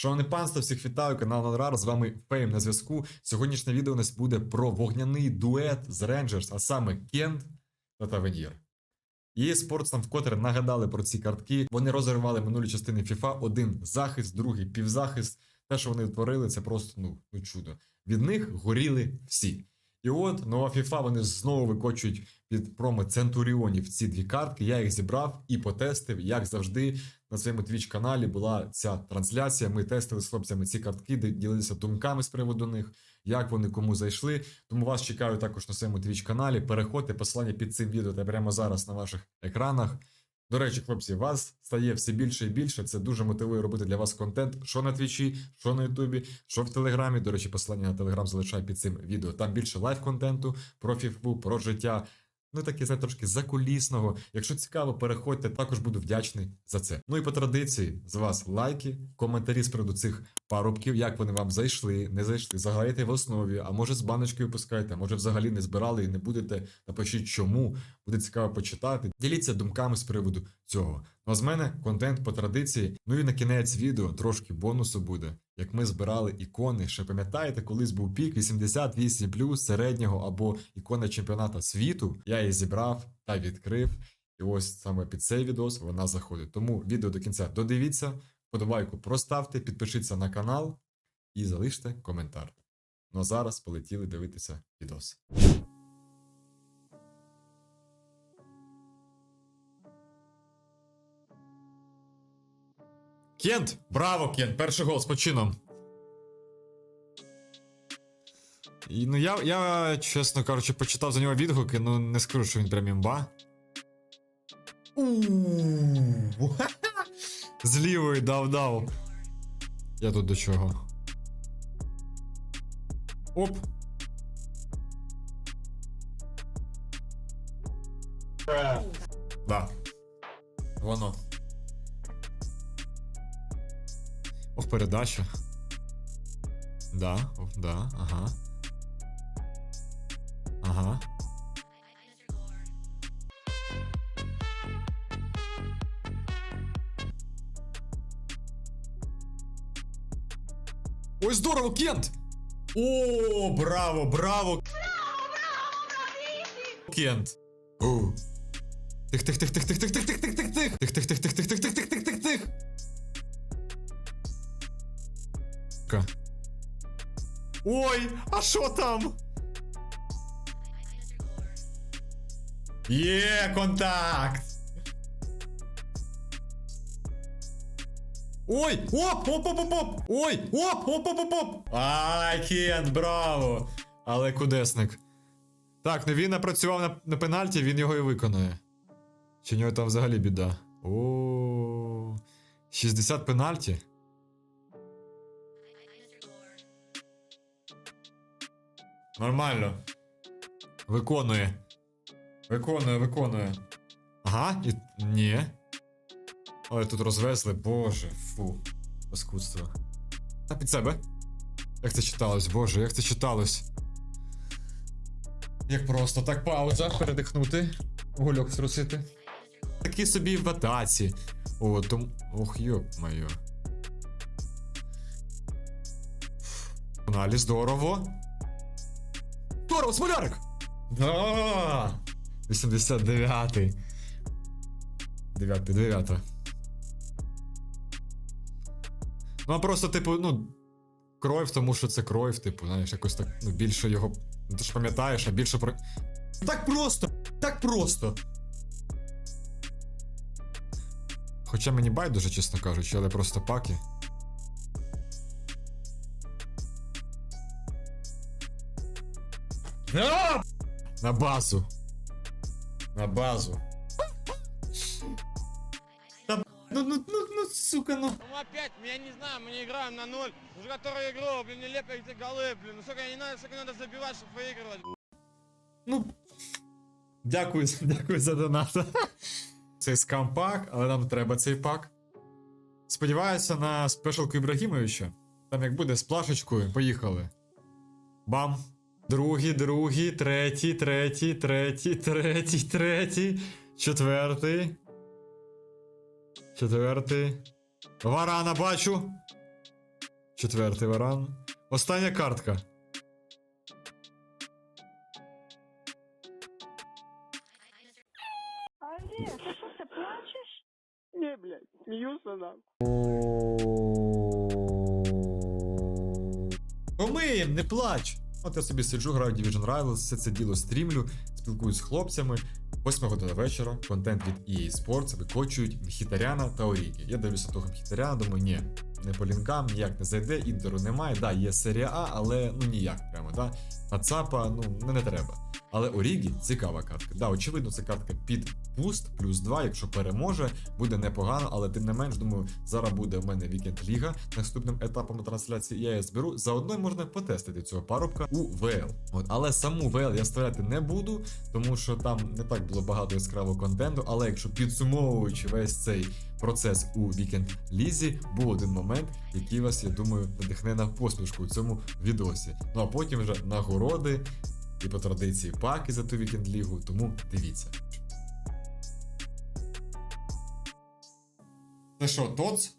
Шановне панство, всіх вітаю, канал Нонрар, з вами Фейм на зв'язку. Сьогоднішнє відео у нас буде про вогняний дует з Rangers, а саме Кент та Тавенір. Є спортс нам вкотре нагадали про ці картки. Вони розривали минулі частини FIFA. Один захист, другий півзахист. Те, що вони творили, це просто ну, ну чудо. Від них горіли всі. І от нова FIFA вони знову викочують під промо Центуріонів ці дві картки. Я їх зібрав і потестив, як завжди. На своєму Twitch каналі була ця трансляція. Ми тестили з хлопцями ці картки, ділилися думками з приводу них, як вони кому зайшли. Тому вас чекаю також на своєму Twitch каналі. Переходьте посилання під цим відео та прямо зараз на ваших екранах. До речі, хлопці, вас стає все більше і більше. Це дуже мотивує робити для вас контент, що на твічі, що на Ютубі, що в Телеграмі. До речі, посилання на Телеграм залишаю під цим відео. Там більше лайв-контенту про фіфу, про життя. Ну, таке знаєте, трошки закулісного. Якщо цікаво, переходьте, також буду вдячний за це. Ну і по традиції з вас лайки, коментарі з приводу цих парубків, як вони вам зайшли, не зайшли, заграєте в основі, а може з баночкою пускайте, а може взагалі не збирали і не будете. Напишіть чому. Буде цікаво почитати. Діліться думками з приводу цього. Ну а з мене контент по традиції. Ну і на кінець відео трошки бонусу буде. Як ми збирали ікони, ще пам'ятаєте, колись був пік 88 плюс середнього або ікона чемпіоната світу. Я її зібрав та відкрив. І ось саме під цей відос вона заходить. Тому відео до кінця додивіться, подобайку проставте, підпишіться на канал і залиште коментар. Ну а зараз полетіли дивитися відос. Кент! Браво, Кент! Перший гол з почином. І, ну я, я, чесно кажучи, почитав за нього відгуки, ну не скажу, що він прям імба. З лівої дав-дав. Я тут до чого. Оп. Да. Воно. Ох, передача. Да, да, ага. Ага. Ой, здорово, Кент! О, браво, браво! Кент. О. Ой, а що там? Є контакт. Ой! Оп! Оп, оп, оп, оп! Ой! Оп! Оп, оп, оп, оп! Ай, Кент, браво! Але кудесник. Так, ну він напрацював на, на пенальті, він його і виконує. Чи нього там взагалі біда? О, 60 пенальті. Нормально. Виконує. Виконує, виконує. Ага, і. Ні. Але тут розвезли, боже, фу. Паскудство. Та під себе. Як це читалось, боже, як це читалось. Як просто так пауза, передихнути, гульок струсити. Такі собі в атаці. О, том... Ох, йоп моє. Погнали, здорово. Здорово, смолярик! Да! 89-й. 9 9 Ну, а просто, типу, ну. Кройв, тому що це кройв, типу, знаєш, якось так ну, більше його. ну, Ти ж пам'ятаєш, а більше про. Так просто! Так просто! Хоча мені байдуже, чесно кажучи, але просто паки. А! На базу. На базу. Та, ну, ну, ну, ну, сука, ну. Ну опять, я не знаю, мы не играем на ноль. Уже которую игру, блин, не лепят эти голы, блин. Ну сколько, я не знаю, сколько надо забивать, чтобы выигрывать. Ну. Дякую, дякую за донат. Цей скампак, але нам треба цей пак. Сподіваюся на спешалку Ібрагімовича. Там як буде з плашечкою, поїхали. Бам. Другий, другий, третій, третій, третій, третій, третій, четвертий. Четвертий. Варана бачу. Четвертий варан. Остання картка. Олег, ты что, ты плачешь? Не, блядь, смеются нам. Помиєм, не плач. От я собі сиджу, граю Division Rivals, все це діло стрімлю, спілкуюсь з хлопцями. 8 година вечора, контент від EA Sports викочують Мхітаряна та Орігі. Я дивлюся того Мхітаряна, думаю, ні, не по лінкам, ніяк не зайде, інтеру немає. Да, є серія А, але ну ніяк прямо, да. На ЦАПа, ну не, не треба. Але Орігі цікава картка. Да, очевидно, це картка під пуст, плюс 2, якщо переможе, буде непогано, але тим не менш, думаю, зараз буде в мене вікенд ліга наступним етапом трансляції. Я її зберу. Заодно можна потестити цього парубка у ВЛ. От, але саму ВЛ я вставляти не буду, тому що там не так було багато яскравого контенту. Але якщо підсумовуючи весь цей процес у вікенд лізі, був один момент, який вас, я думаю, надихне на посмішку у цьому відосі. Ну а потім вже нагороди і по традиції паки за ту вікенд лігу. Тому дивіться. Це що, ТОЦ?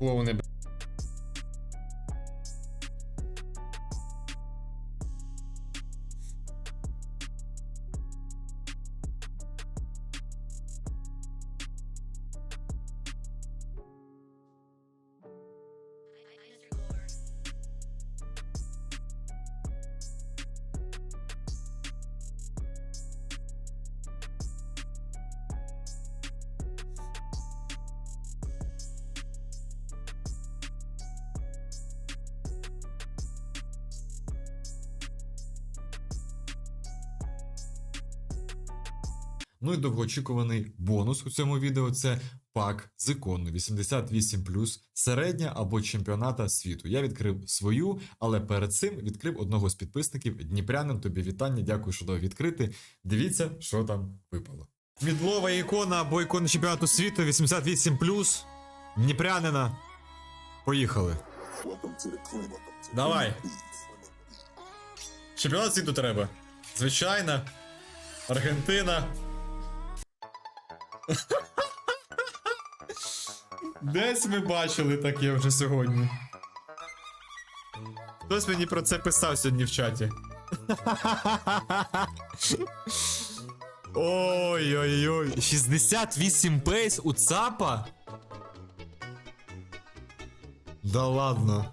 Oh, on est Ну і довгоочікуваний бонус у цьому відео це пак з іконою 88 середня або чемпіоната світу. Я відкрив свою, але перед цим відкрив одного з підписників Дніпрянин. Тобі вітання, дякую, що дав відкрити. Дивіться, що там випало. Мідлова ікона або ікона чемпіонату світу 88 Дніпрянина. Поїхали. Давай. Чемпіонат світу треба. Звичайно. Аргентина. Десь ми бачили таке вже сьогодні. Хтось мені про це писав сьогодні в чаті. Ой-ой-ой. 68 пейс у ЦАПа? Да ладно.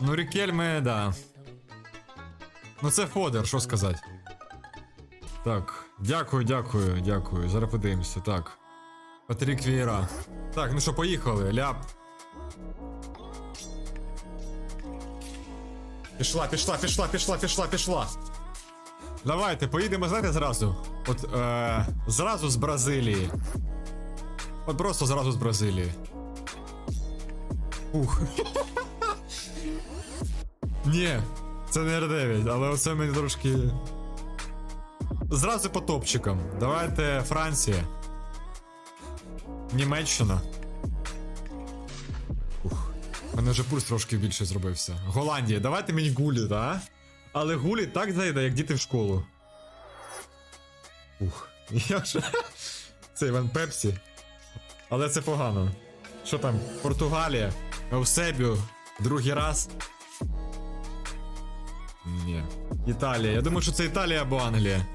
Ну, Рікельме, да. Ну це фодер, що сказати. Так, дякую, дякую, дякую. Зараз подивимося. Так. Патрік Вієра. Так, ну що, поїхали, ляп. Пішла, пішла, пішла, пішла, пішла, пішла. Давайте, поїдемо, знаєте, зразу. От е, зразу з Бразилії. От просто зразу з Бразилії. Ух. Ні, це не R9, але оце мені трошки. Зразу по топчикам. Давайте Франція. Німеччина. Ух. У мене вже пульс трошки більше зробився. Голландія, давайте мені гулі, а? Але гулі так зайде, як діти в школу. Ух. Як же. Це Іван Пепсі. Але це погано. Що там? Португалія. Еусебіо. Другий раз. Ні. Італія. Я думаю, що це Італія або Англія.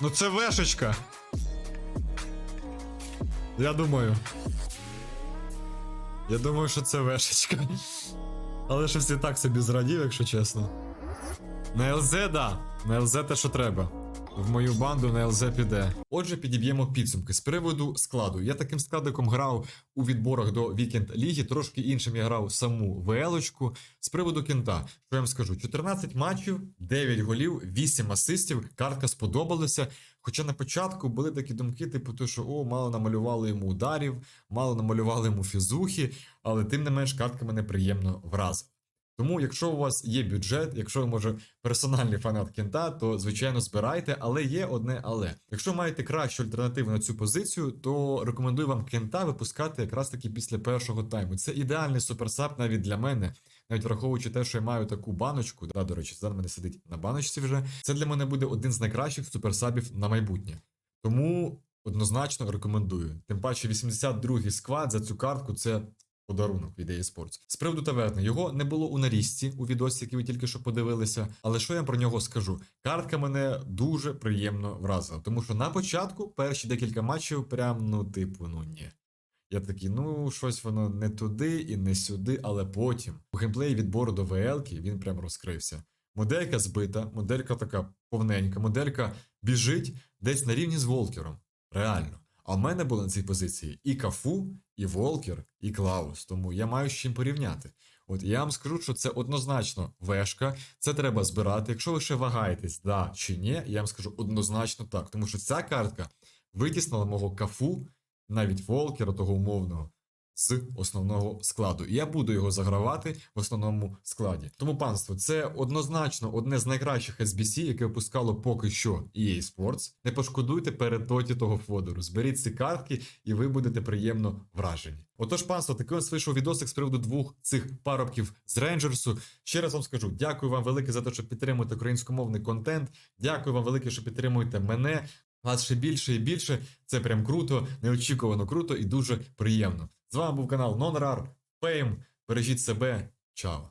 Ну це вешечка. Я думаю. Я думаю, що це вешечка. Але щось і так собі зрадів, якщо чесно. На ЛЗ, да. На ЛЗ те, що треба. В мою банду на ЛЗ піде. Отже, підіб'ємо підсумки з приводу складу. Я таким складиком грав у відборах до вікенд ліги, трошки іншим я грав саму ВЛочку. З приводу кінта, що я вам скажу: 14 матчів, 9 голів, 8 асистів. Картка сподобалася. Хоча на початку були такі думки, типу, то, що о, мало намалювали йому ударів, мало намалювали йому фізухи, але тим не менш картка мене приємно вразила. Тому, якщо у вас є бюджет, якщо ви може персональний фанат кента, то звичайно збирайте, але є одне але. Якщо маєте кращу альтернативу на цю позицію, то рекомендую вам кента випускати якраз таки після першого тайму. Це ідеальний суперсап навіть для мене, навіть враховуючи те, що я маю таку баночку. Да, до речі, зараз мене сидить на баночці вже. Це для мене буде один з найкращих суперсабів на майбутнє. Тому однозначно рекомендую. Тим паче, 82-й сквад за цю картку це подарунок від EA Sports. З приводу таверни його не було у нарізці у відосі, який ви тільки що подивилися. Але що я про нього скажу? Картка мене дуже приємно вразила, тому що на початку перші декілька матчів, прям ну, типу, ну ні. Я такий, ну щось воно не туди і не сюди, але потім у геймплеї відбору до ВЛ він прям розкрився. Моделька збита, моделька така повненька, моделька біжить десь на рівні з Волкером. Реально. А в мене були на цій позиції і Кафу, і Волкер, і Клаус. Тому я маю з чим порівняти. От я вам скажу, що це однозначно вешка, це треба збирати. Якщо ви ще вагаєтесь, да чи ні, я вам скажу однозначно так. Тому що ця картка витіснила мого кафу, навіть Волкера, того умовного, з основного складу. І я буду його загравати в основному складі. Тому, панство, це однозначно одне з найкращих SBC, яке випускало поки що EA Sports. Не пошкодуйте перед тоті того фодору. Зберіть ці картки, і ви будете приємно вражені. Отож, панство, такий ось вийшов відосик з приводу двох цих парубків з Рейнджерсу. Ще раз вам скажу, дякую вам велике за те, що підтримуєте українськомовний контент. Дякую вам велике, що підтримуєте мене. Вас ще більше і більше. Це прям круто, неочікувано круто і дуже приємно. З вами був канал NonRAR. Фейм. Бережіть себе. Чао.